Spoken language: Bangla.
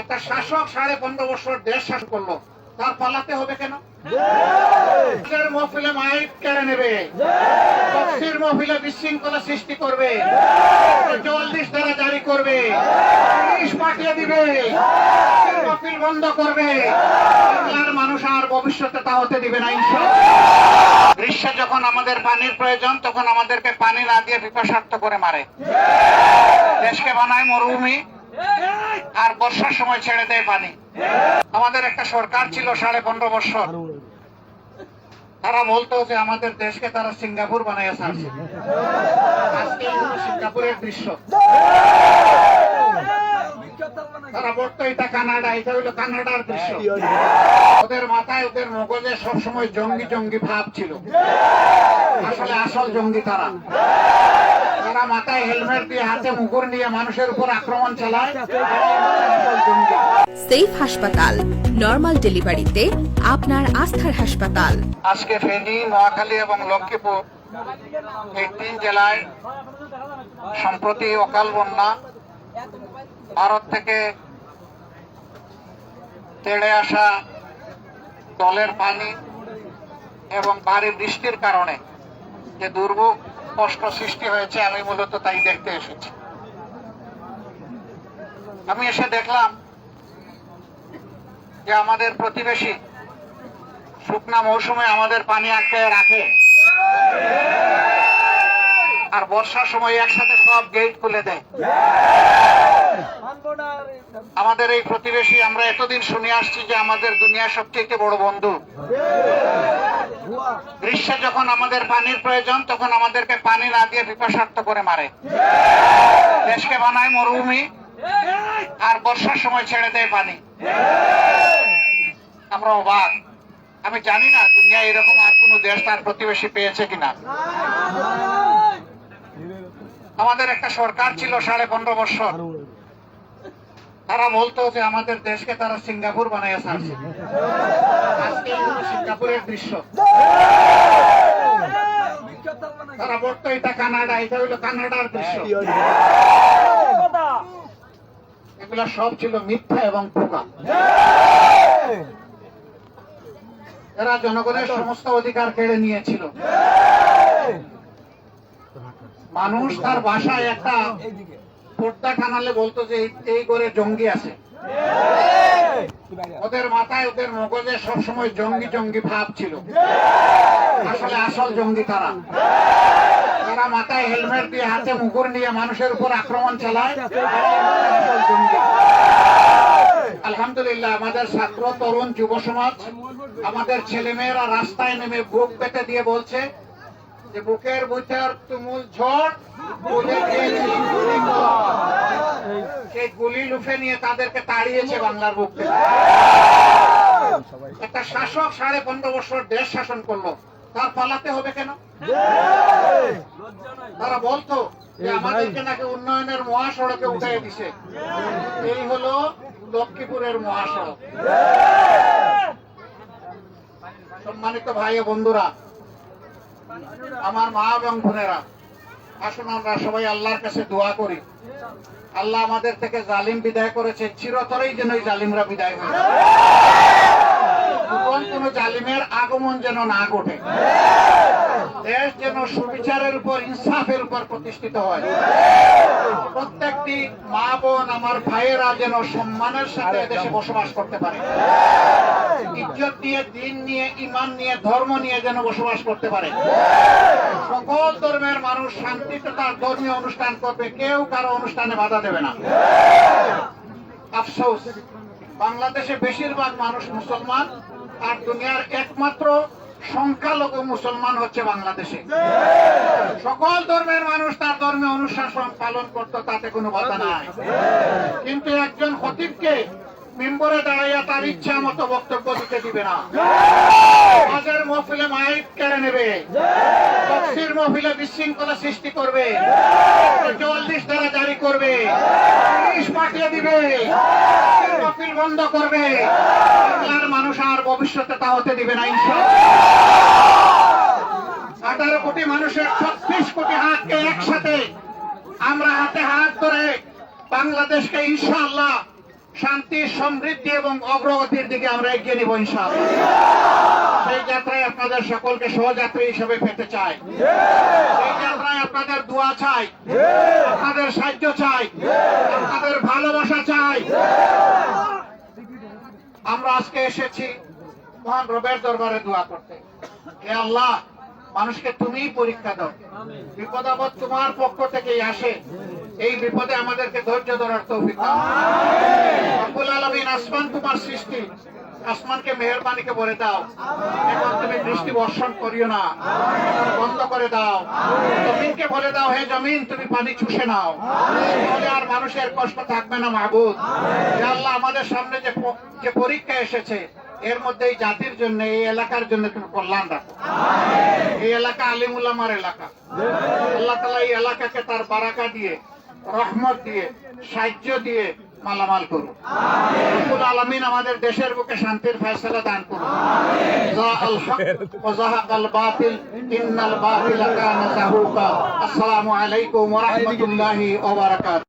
একটা শাসক সাড়ে পনেরো বছর দেশ শাসন করল। তার পালাতে হবে কেন? মহফিলে মাইক কেড়ে নেবে। তফসির মহফিলে বিশৃঙ্খলা সৃষ্টি করবে। চল্লিশ জারি করবে। পুলিশ পাঠিয়ে দিবে। মহফিল বন্ধ করবে। বাংলার মানুষ আর ভবিষ্যতে তা হতে দিবে না, ইনশাআল্লাহ। গ্রীষ্মে যখন আমাদের পানির প্রয়োজন, তখন আমাদেরকে পানি না দিয়ে বিপাসার্থ করে মারে। দেশকে বানায় মরুভূমি। আর বর্ষার সময় ছেড়ে দেয় পানি। আমাদের একটা সরকার ছিল সাড়ে পনেরো বছর। তারা বলতো যে আমাদের দেশকে তারা সিঙ্গাপুর বানাইয়া ছাড়ছে সিঙ্গাপুরের দৃশ্য। তারা বলতো, এটা কানাডা, এটা হইল কানাডার দৃশ্য। ওদের মাথায়, ওদের মগজে সবসময় জঙ্গি জঙ্গি ভাব ছিল। আসলে আসল জঙ্গি তারা। তারা মাথায় হেলমেট দিয়ে হাতে মুকুর নিয়ে মানুষের উপর আক্রমণ চালায়। সেফ হাসপাতাল নর্মাল ডেলিভারিতে আপনার আস্থার হাসপাতাল। আজকে ফেনী নোয়াখালী এবং লক্ষ্মীপুর এই তিন জেলায় সম্প্রতি অকাল বন্যা। ভারত থেকে তেড়ে আসা জলের পানি এবং ভারী বৃষ্টির কারণে যে দুর্ভোগ কষ্ট সৃষ্টি হয়েছে, আমি মূলত তাই দেখতে এসেছি। আমি এসে দেখলাম যে আমাদের প্রতিবেশী শুকনা মৌসুমে আমাদের পানি আটকে রাখে। আর বর্ষার সময় একসাথে সব গেট খুলে দেয়। আমাদের এই প্রতিবেশী, আমরা এতদিন শুনে আসছি যে আমাদের দুনিয়ার সবচেয়ে বড় বন্ধু। গ্রীষ্মে যখন আমাদের পানির প্রয়োজন, তখন আমাদেরকে পানি না দিয়ে বিপাসার্থ করে মারে। দেশকে বানায় মরুভূমি, আর বর্ষার সময় ছেড়ে দেয় পানি। আমরা অবাক। আমি জানি না দুনিয়া এরকম আর কোন দেশ তার প্রতিবেশী পেয়েছে কিনা। আমাদের একটা সরকার ছিল সাড়ে পনেরো বছর। তারা বলতো যে আমাদের দেশকে তারা সিঙ্গাপুর বানাইয়া ছাড়ছে। আজকে সিঙ্গাপুরের দৃশ্য। তারা বলতো, এটা কানাডা, এটা হইল কানাডার দৃশ্য। এগুলা সব ছিল মিথ্যা এবং পোকা এরা জনগণের সমস্ত অধিকার কেড়ে নিয়েছিল। মানুষ তার বাসায় একটা পর্দা টানালে বলতো যে এই- করে জঙ্গি আছে। ওদের মাথায় ওদের মগজে সবসময় জঙ্গি জঙ্গি ভাব ছিল। আসলে আসল জঙ্গি তারা। তারা মাথায় হেলমেট দিয়ে হাতে মুকুর নিয়ে মানুষের উপর আক্রমণ চালায়। আলহামদুলিল্লাহ, আমাদের ছাত্র, তরুণ, যুব সমাজ, আমাদের ছেলেমেয়েরা রাস্তায় নেমে বুক পেতে দিয়ে বলছে যে বুকের ভিতর তুমুল ঝড়। সেই গুলি লুফে নিয়ে তাদেরকে তাড়িয়েছে বাংলার বুক থেকে। একটা শাসক সাড়ে পনেরো বছর দেশ শাসন করল। তার পালাতে হবে কেন? তারা বলতো যে আমাদেরকে নাকি উন্নয়নের মহাসড়কে উঠে দিছে। এই হলো লক্ষ্মীপুরের মহাসড়ক। সম্মানিত ভাই বন্ধুরা আমার মা এবং বোনেরা। আসুন আমরা সবাই আল্লাহর কাছে দোয়া করি। আল্লাহ আমাদের থেকে জালিম বিদায় করেছে। চিরতরেই যেন এই জালিমরা বিদায় হয়ে নতুন কোন জালিমের আগমন যেন না ঘটে। দেশ যেন সুবিচারের উপর ইনসাফের উপর প্রতিষ্ঠিত হয়। প্রত্যেকটি মা বোন আমার ভাইয়েরা যেন সম্মানের সাথে দেশে বসবাস করতে পারে। ইজ্জত নিয়ে দিন নিয়ে ইমান নিয়ে ধর্ম নিয়ে যেন বসবাস করতে পারে। সকল ধর্মের মানুষ শান্তিতে তার ধর্মীয় অনুষ্ঠান করবে কেউ কারও অনুষ্ঠানে বাধা দেবে না। আফসোস বাংলাদেশে বেশিরভাগ মানুষ মুসলমান আর দুনিয়ার একমাত্র সংখ্যালঘু মুসলমান হচ্ছে বাংলাদেশে। সকল ধর্মের মানুষ তার ধর্মীয় অনুশাসন পালন করতো তাতে কোনো বাধা নাই। কিন্তু একজন খতিবকে মেম্বরে দাঁড়াইয়া তার ইচ্ছা মতো বক্তব্য দিতে দিবে না। সমাজের মহফিলে মাইক কেড়ে নেবে। তফসির মহফিলে বিশৃঙ্খলা সৃষ্টি করবে। চল্লিশ ধারা জারি করবে। পুলিশ পাঠিয়ে দিবে। বন্ধ করবে। বাংলার মানুষ আর ভবিষ্যতে তা হতে দিবে না আঠারো কোটি মানুষের ছত্রিশ কোটি হাতকে একসাথে আমরা হাতে হাত ধরে বাংলাদেশকে ইনশাআল্লাহ শান্তি, সমৃদ্ধি এবং অগ্রগতির দিকে আমরা এগিয়ে নিব ইনশাআল্লাহ। সেই যাত্রায় আপনাদের সকলকে সহযাত্রী হিসেবে পেতে চাই। সেই যাত্রায় আপনাদের দোয়া চাই। আপনাদের সাহায্য চাই। আপনাদের ভালোবাসা চাই। আমরা আজকে এসেছি মহান রবের দরবারে দোয়া করতে। হে আল্লাহ, মানুষকে তুমিই পরীক্ষা দাও। বিপদ আপদ তোমার পক্ষ থেকেই আসে। এই বিপদে আমাদেরকে ধৈর্য ধরার তৌফিক রব্বুল আলামিন আসমান তোমার সৃষ্টি। আসমানকে মেহরবানিকে বলে দাও। এখন তুমি বৃষ্টি বর্ষণ করিও না। বন্ধ করে দাও। জমিনকে বলে দাও। হে জমিন, তুমি পানি চুষে নাও। তাহলে আর মানুষের কষ্ট থাকবে না মাহবুদ। আল্লাহ, আমাদের সামনে যে যে পরীক্ষা এসেছে, এর মধ্যে এই জাতির জন্য, এই এলাকার জন্য তুমি কল্যাণ রাখো। এই এলাকা আলিমুল্লামার এলাকা। আল্লাহ তালা এই এলাকাকে তার বারাকা দিয়ে রহমত দিয়ে সাহায্য দিয়ে মালামাল করুন। রব্বুল আলামিন আমাদের দেশের বুকে শান্তির ফেসলা দান করুন। জা আল হক ওয়া আসসালামু আলাইকুম ওয়া